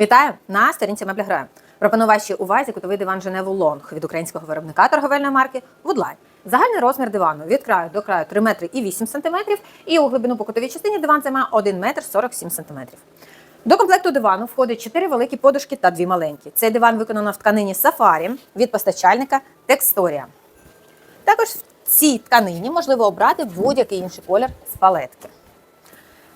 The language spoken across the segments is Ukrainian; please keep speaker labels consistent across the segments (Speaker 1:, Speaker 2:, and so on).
Speaker 1: Вітаю на сторінці мебля граю. Пропоную вашій увазі кутовий диван Женеву Лонг від українського виробника торговельної марки Woodline. Загальний розмір дивану від краю до краю 3 метри і 8 сантиметрів, і у глибину по кутовій частині диван займає 1 метр 47 сантиметрів. До комплекту дивану входить 4 великі подушки та 2 маленькі. Цей диван виконано в тканині Safari від постачальника Textoria. Також в цій тканині можливо обрати будь-який інший колір з палетки.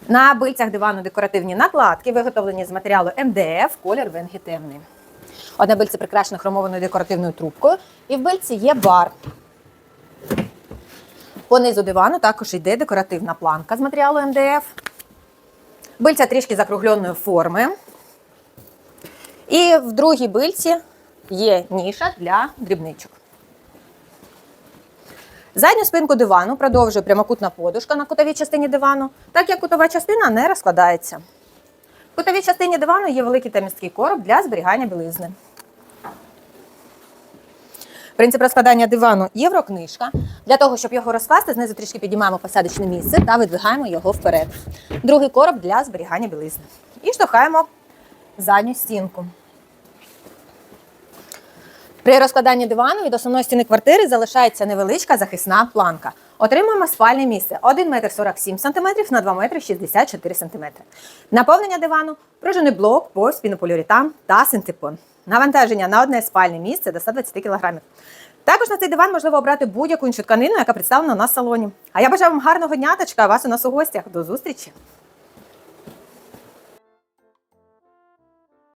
Speaker 1: На бильцях дивану декоративні накладки, виготовлені з матеріалу МДФ, колір венгі темний. Одне бильце прикрашено хромованою декоративною трубкою, і в бильці є бар. По низу дивану також йде декоративна планка з матеріалу МДФ. Бильця трішки закругленої форми. І в другій бильці є ніша для дрібничок. Задню спинку дивану продовжує прямокутна подушка на кутовій частині дивану, так як кутова частина не розкладається. В кутовій частині дивану є великий та місткий короб для зберігання білизни. Принцип розкладання дивану єврокнижка. Для того, щоб його розкласти, знизу трішки підіймаємо посадочне місце та видвигаємо його вперед. Другий короб для зберігання білизни. І штовхаємо задню стінку. При розкладанні дивану від основної стіни квартири залишається невеличка захисна планка. Отримуємо спальне місце 1 метр 47 см на 2 метри 64 см. Наповнення дивану пружинний блок, повз, пінополіуретан та синтепон. Навантаження на одне спальне місце до 120 кг. Також на цей диван можливо обрати будь-яку іншу тканину, яка представлена у нас в салоні. А я бажаю вам гарного дня та чекаю вас у нас у гостях. До зустрічі!